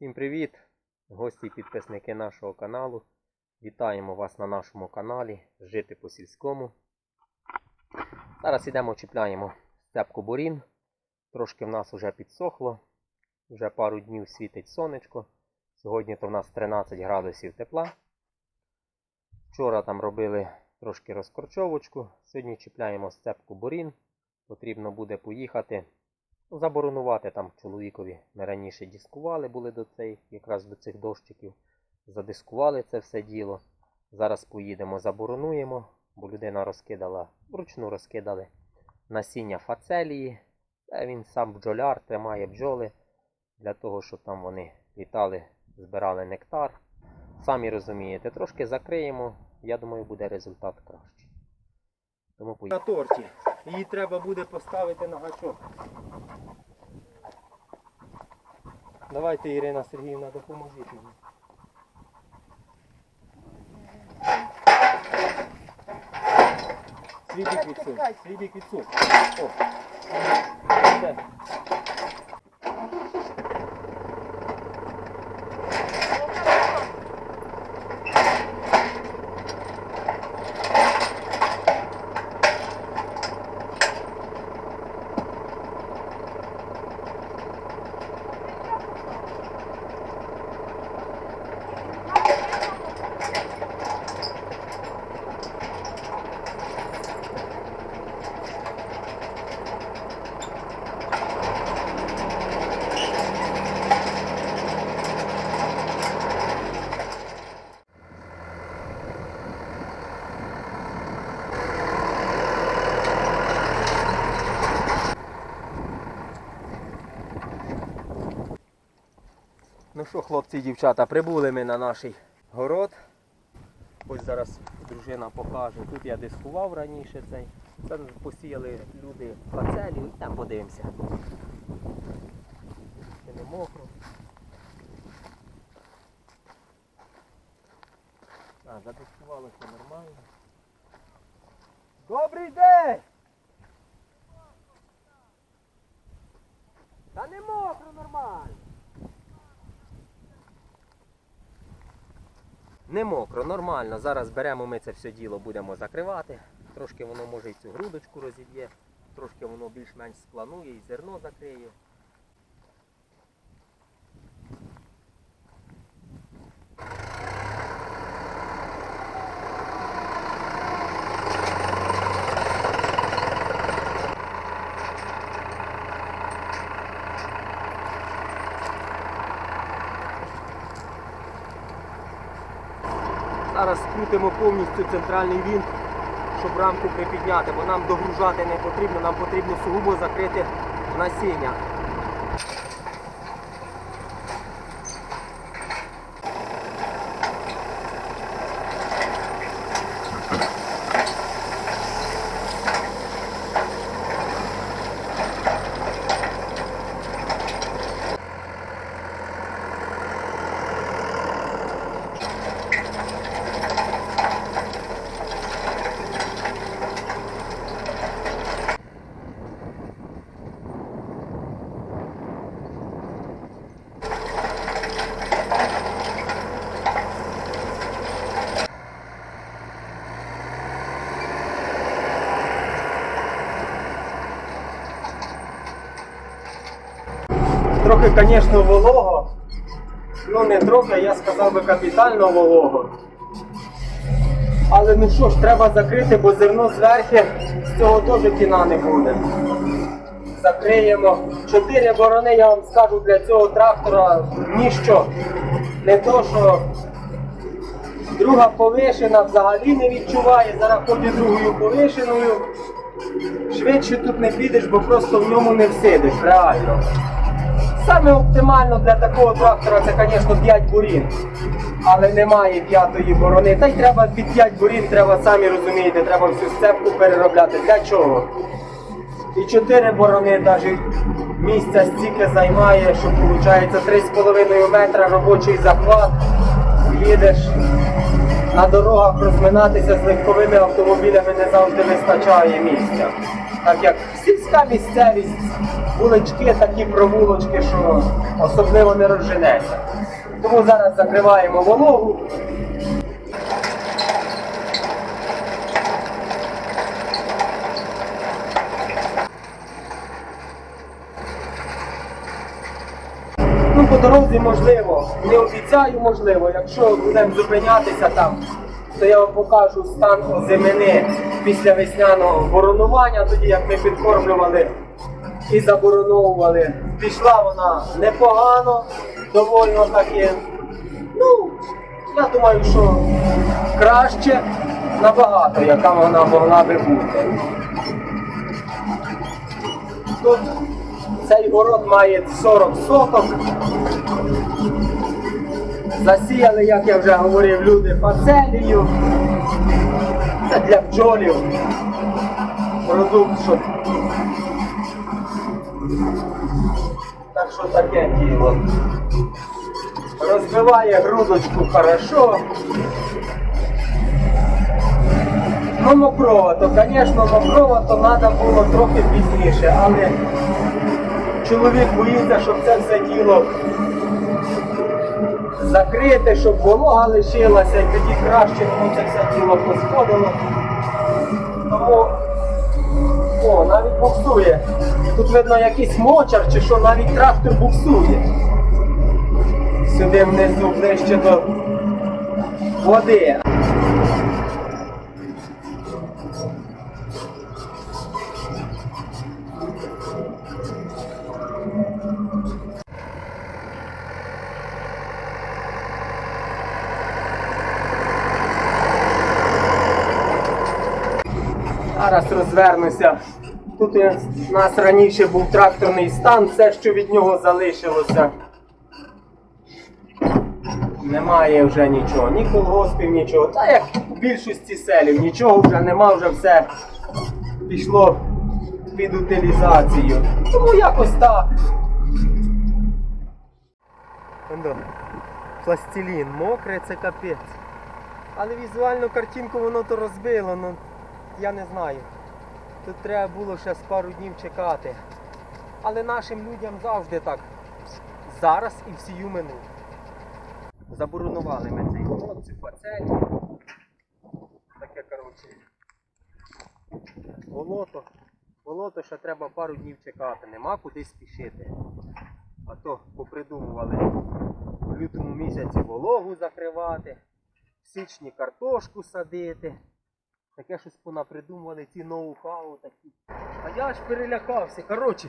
Всім привіт! Гості і підписники нашого каналу. Вітаємо вас на нашому каналі Жити по сільському. Зараз ідемо чіпляємо степку бурін. Трошки в нас вже підсохло. Вже пару днів світить сонечко. Сьогодні то в нас 13 градусів тепла. Вчора там робили трошки розкорчовочку. Сьогодні чіпляємо степку бурін. Потрібно буде поїхати заборонувати там чоловікові. Ми раніше дискували, були до цей, якраз до цих дощиків. Задискували це все діло. Зараз поїдемо, заборонуємо, бо людина розкидала, вручну розкидали насіння фацелії. Це він сам бджоляр, тримає бджоли для того, щоб там вони літали, збирали нектар. Самі розумієте, трошки закриємо, я думаю, буде результат кращий. Тому на торті. Її треба буде поставити на гачок. Давайте, Ірина Сергіївна, допоможіть мені. Свій бік відсунь. Свій відсунь. О. Все. Що, хлопці і дівчата, прибули ми на наш город. Ось зараз дружина покаже. Тут я дискував раніше цей. Це посіяли люди фацелію і там подивимося. Ще не мокро. А, задискувалося нормально. Добрий день! Та не мокро нормально. Не мокро, нормально. Зараз беремо ми це все діло, будемо закривати. Трошки воно може і цю грудочку розіб'є, трошки воно більш-менш спланує і зерно закриє. Зараз скрутимо повністю центральний вінт, щоб рамку припідняти, бо нам догружати не потрібно, нам потрібно сугубо закрити насіння. Трохи, звісно, волого. Ну не трохи, я сказав би капітально волого. Але ну що ж, треба закрити, бо зерно зверху з цього теж кіна не буде. Закриємо. Чотири борони, я вам скажу, для цього трактора ніщо. Не то, що друга повишена взагалі не відчуває, зараз ходить другою повишеною. Швидше тут не підеш, бо просто в ньому не всидиш, реально. Саме оптимально для такого трактора це, звісно, 5 бурін. Але немає п'ятої борони. Та й треба під 5 бурін, треба, самі розумієте, треба всю сцепку переробляти. Для чого? І 4 борони навіть місця стільки займає, що виходить 3,5 метра робочий захват. Їдеш на дорогах розминатися з легковими автомобілями не завжди вистачає місця. Так як в сільській Сільська місцевість, вулички, такі провулочки, що особливо не розженеться. Тому зараз закриваємо вологу. Ну, по дорозі можливо, не обіцяю, можливо. Якщо будемо зупинятися там, то я вам покажу стан озимини після весняного боронування, тоді як ми підкормлювали і забороновували. Пішла вона непогано, доволі таки. Ну, я думаю, що краще набагато, яка вона могла би бути. Тут цей город має 40 соток. Засіяли, як я вже говорив, люди фацелію. Це для бджолів. Продукт, щоб. Так що таке діло. Розбиває грудочку хорошо. Ну, мокрова, то, звісно, мокрова, то треба було трохи пізніше, але чоловік боїться, щоб це все діло закрити, щоб волога лишилася, і тоді краще воно це все тіло посходило. Тому, о, навіть буксує. Тут видно якийсь мочар чи що, навіть трактор буксує. Сюди внизу ближче до води. Зараз розвернуся. Тут у нас раніше був тракторний стан, все, що від нього залишилося. Немає вже нічого, ні колгоспів, нічого. Та як у більшості селів, нічого вже нема, вже все пішло під утилізацію. Тому якось так. Пластилін, мокре, це капець. Але візуальну картинку воно то розбило, ну я не знаю. Тут треба було ще з пару днів чекати. Але нашим людям завжди так. Зараз і всію минуло. Заборонували ми цей город, цю пацель. Таке, коротше. Болото. Болото ще треба пару днів чекати. Нема куди спішити. А то попридумували в лютому місяці вологу закривати, в січні картошку садити. Таке щось понапридумували ці ноу-хау такі. А я аж перелякався. Коротше,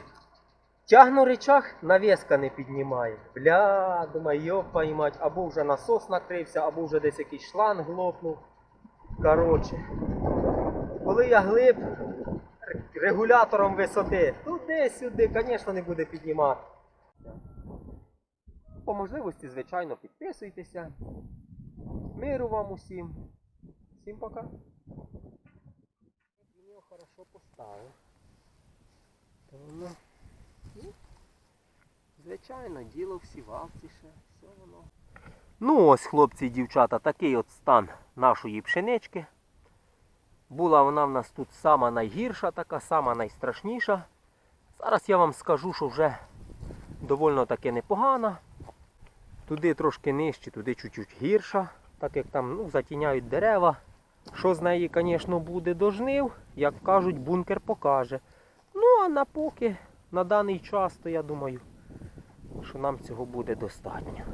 тягну речах, навіска не піднімає. Бля, думаю, йоп поймать, або вже насос накрився, або вже десь якийсь шланг лопнув. Коротше. Коли я глиб регулятором висоти, туди-сюди, звісно, не буде піднімати. По можливості, звичайно, підписуйтеся. Миру вам усім. Всім пока. Хорошо поставив. То ну, звичайно, діло в сівалці ще. Все воно. Ну ось, хлопці і дівчата, такий от стан нашої пшенички. Була вона в нас тут сама найгірша, така, сама найстрашніша. Зараз я вам скажу, що вже довольно таки непогана. Туди трошки нижче, туди чуть-чуть гірша, так як там ну, затіняють дерева. Що з неї, звісно, буде до жнив, як кажуть, бункер покаже. Ну, а на поки, на даний час, то я думаю, що нам цього буде достатньо.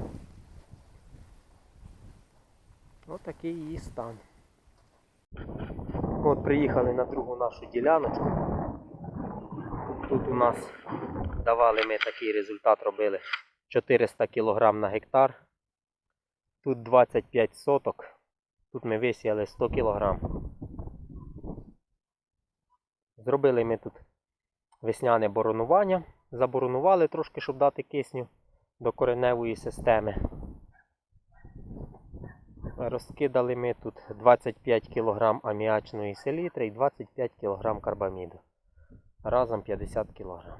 Отакий її стан. От приїхали на другу нашу діляночку. Тут у нас давали ми такий результат робили 400 кг на гектар. Тут 25 соток. Тут ми висіяли 100 кг. Зробили ми тут весняне боронування. Заборонували трошки, щоб дати кисню до кореневої системи. Розкидали ми тут 25 кг аміачної селітри і 25 кг карбаміду. Разом 50 кг.